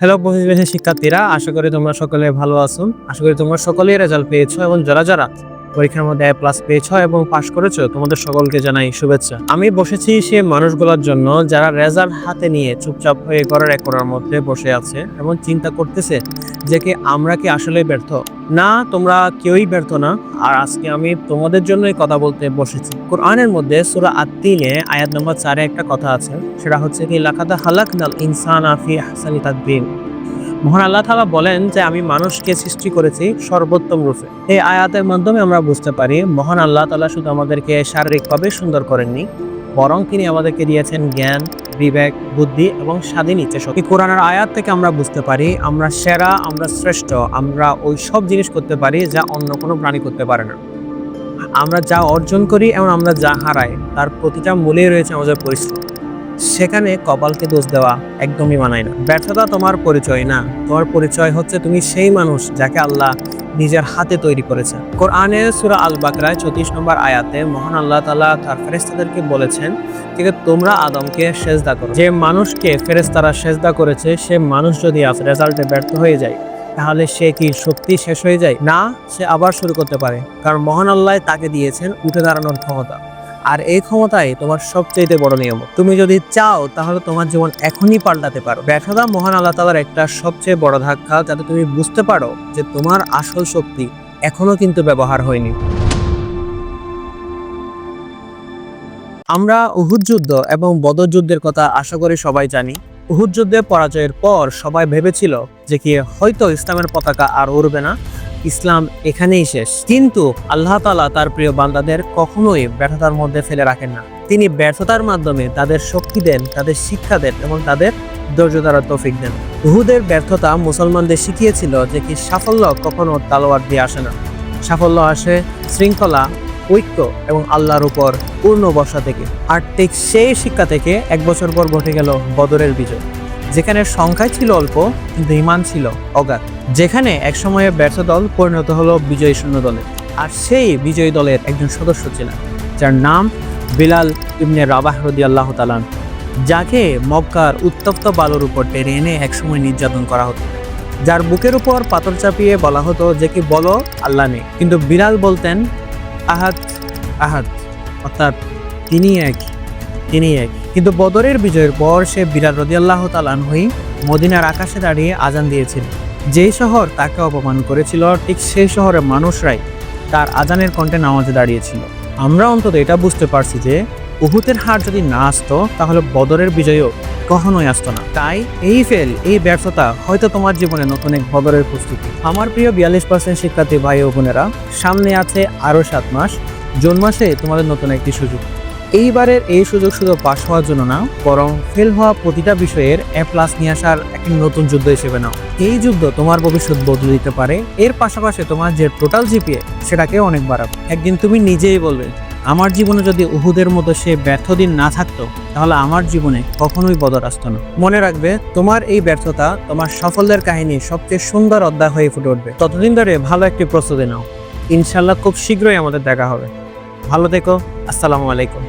Hello প্রতিবেশী শিক্ষার্থীরা, আশা করি তোমরা সকলে ভালো আছো। আশা করি তোমরা সকলেই রেজাল্ট পেয়েছ এবং যারা যারা পরীক্ষার মধ্যে এ প্লাস পেয়েছ এবং পাশ করেছ, তোমাদের সকলকে জানাই শুভেচ্ছা। আমি বসেছি সে মানুষগুলোর জন্য যারা রেজাল্ট হাতে নিয়ে চুপচাপ হয়ে ঘরের এক করার মধ্যে বসে আছে এবং চিন্তা করতেছে যে কি আমরা কি আসলে ব্যর্থ? না, তোমরা কেউই ব্যর্থ না। আর আজকে আমি তোমাদের জন্যই কথা বলতে বসেছি। কোরআনের মধ্যে সূরা আত-তিনে আয়াত নম্বর চারে একটা কথা আছে। সেটা হচ্ছে কি লাখাদা হালাক হালাকনাল ইনসান আফি আহসানি তাকবীর মহান আল্লাহ তালা বলেন যে, আমি মানুষকে সৃষ্টি করেছি সর্বোত্তম রূপে। এই আয়াতের মাধ্যমে আমরা বুঝতে পারি, মহান আল্লাহ তাআলা শুধু আমাদেরকে শারীরিকভাবে সুন্দর করেননি, বরং তিনি আমাদেরকে দিয়েছেন জ্ঞান বিবেক, বুদ্ধি এবং স্বাধীন ইচ্ছে শক্তি কোরআনের আয়াত থেকে আমরা বুঝতে পারি, আমরা সেরা, আমরা শ্রেষ্ঠ, আমরা ওই সব জিনিস করতে পারি যা অন্য কোনো প্রাণী করতে পারে না। আমরা যা অর্জন করি এবং আমরা যা হারাই, তার প্রতিটা মূলেই রয়েছে আমাদের পরিশ্রম। সেখানে কপালকে দোষ দেওয়া একদমই মানায় না। ব্যর্থতা তোমার পরিচয় না। তোমার পরিচয় হচ্ছে তুমি সেই মানুষ যাকে আল্লাহ নিজের হাতে তৈরি করেছে। কোরআনে সুরা আল বাকরায় চৌত্রিশ নম্বর আয়াতে মহান আল্লাহ তালা তার ফেরেস্তাদেরকে বলেছেন যে তোমরা আদমকে সেজদা করো। যে মানুষকে ফেরেস্তারা সেজদা করেছে, সে মানুষ যদি আজ রেজাল্টে ব্যর্থ হয়ে যায়, তাহলে সে কি সত্যি শেষ হয়ে যায়? না, সে আবার শুরু করতে পারে। কারণ মহান আল্লাহ তাকে দিয়েছেন উঠে দাঁড়ানোর ক্ষমতা। আর এই ক্ষমতাই তোমার সবচেয়ে বড় নিয়ম তুমি যদি চাও, তাহলে তোমার জীবন এখনই পাল্টাতে পারো। ব্যর্থতা মহান আল্লাহ তালার একটা সবচেয়ে বড় ধাক্কা, যাতে তুমি বুঝতে পারো যে তোমার আসল শক্তি এখনও কিন্তু ব্যবহার হয়নি। আমরা উহুদ যুদ্ধ এবং বদর যুদ্ধের কথা আশা করি সবাই জানি। উহুদ যুদ্ধে পরাজয়ের পর সবাই ভেবেছিল যে কি হয়তো ইসলামের পতাকা আর উড়বে না। ইসলাম এখানেই শেষ। কিন্তু আল্লাহ তালা তার প্রিয় বান্দাদের কখনোই ব্যর্থতার মধ্যে ফেলে রাখেন না। তিনি ব্যর্থতার মাধ্যমে তাদের শক্তি দেন, তাদের শিক্ষা দেন এবং তাদের ধৈর্য দ্বারা তৌফিক দেন। উহুদের ব্যর্থতা মুসলমানদের শিখিয়েছিল যে কি সাফল্য কখনো তালোয়ার দিয়ে আসে না। সাফল্য আসে শৃঙ্খলা, ঐক্য এবং আল্লাহর উপর পূর্ণ বর্ষা থেকে। আর ঠিক সেই শিক্ষা থেকে এক বছর পর ঘটে গেল বদরের বিজয়। যেখানে সংখ্যায় ছিল অল্প, কিন্তু ইমান ছিল অগাধ যেখানে একসময়ে ব্যর্থ দল পরিণত হলো বিজয়ী শূন্য দলে। আর সেই বিজয়ী দলের একজন সদস্য ছিলেন, যার নাম বিলাল ইবনে রাবাহ রদি আল্লাহ তালান যাকে মক্কার উত্তপ্ত বালুর উপর টেনে এনে একসময় নির্যাতন করা হতো। যার বুকের উপর পাথর চাপিয়ে বলা হতো যে, কি বলো, আল্লাহ নেই। কিন্তু বিলাল বলতেন আহাত আহাদ। অর্থাৎ, তিনি এক তিনি এক। কিন্তু বদরের বিজয়ের পর সে বিরাট রদিয়াল্লাহ তালানহই মদিনার আকাশে দাঁড়িয়ে আজান দিয়েছিল। যেই শহর তাকে অপমান করেছিল, ঠিক সেই শহরের মানুষরাই তার আজানের কণ্ঠে নামাজে দাঁড়িয়েছিল। আমরা অন্তত এটা বুঝতে পারছি যে উহুতের হার যদি না আসতো, তাহলে বদরের বিজয়ও কখনোই আসতো না। তাই এই ফেল, এই ব্যর্থতা হয়তো তোমার জীবনে নতুন এক বদরের প্রস্তুতি। আমার প্রিয় বিয়াল্লিশ পার্সেন্ট শিক্ষার্থী ভাই ও বোনেরা, সামনে আছে আরও সাত মাস। জুন মাসে তোমাদের নতুন একটি সুযোগ। এইবারের এই সুযোগ শুধু পাশ হওয়ার জন্য না, বরং ফেল হওয়া প্রতিটা বিষয়ের এ প্লাস নিয়ে আসার একটি নতুন যুদ্ধ হিসেবে নাও। এই যুদ্ধ তোমার ভবিষ্যৎ বদলে দিতে পারে, এর পাশাপাশি তোমার যে টোটাল জিপিএ সেটাকে অনেক বাড়াবে। একদিন তুমি নিজেই বলবে, আমার জীবনে যদি উহুদের মতো সে ব্যর্থ দিন না থাকতো, তাহলে আমার জীবনে কখনোই বদর আসতো না। মনে রাখবে, তোমার এই ব্যর্থতা তোমার সাফল্যের কাহিনী সবচেয়ে সুন্দর অধ্যায় হয়ে ফুটে উঠবে। ততদিন ধরে ভালো একটি প্রস্তুতি নাও। ইনশাল্লাহ খুব শীঘ্রই আমাদের দেখা হবে। ভালো থেকো, আসসালামু আলাইকুম।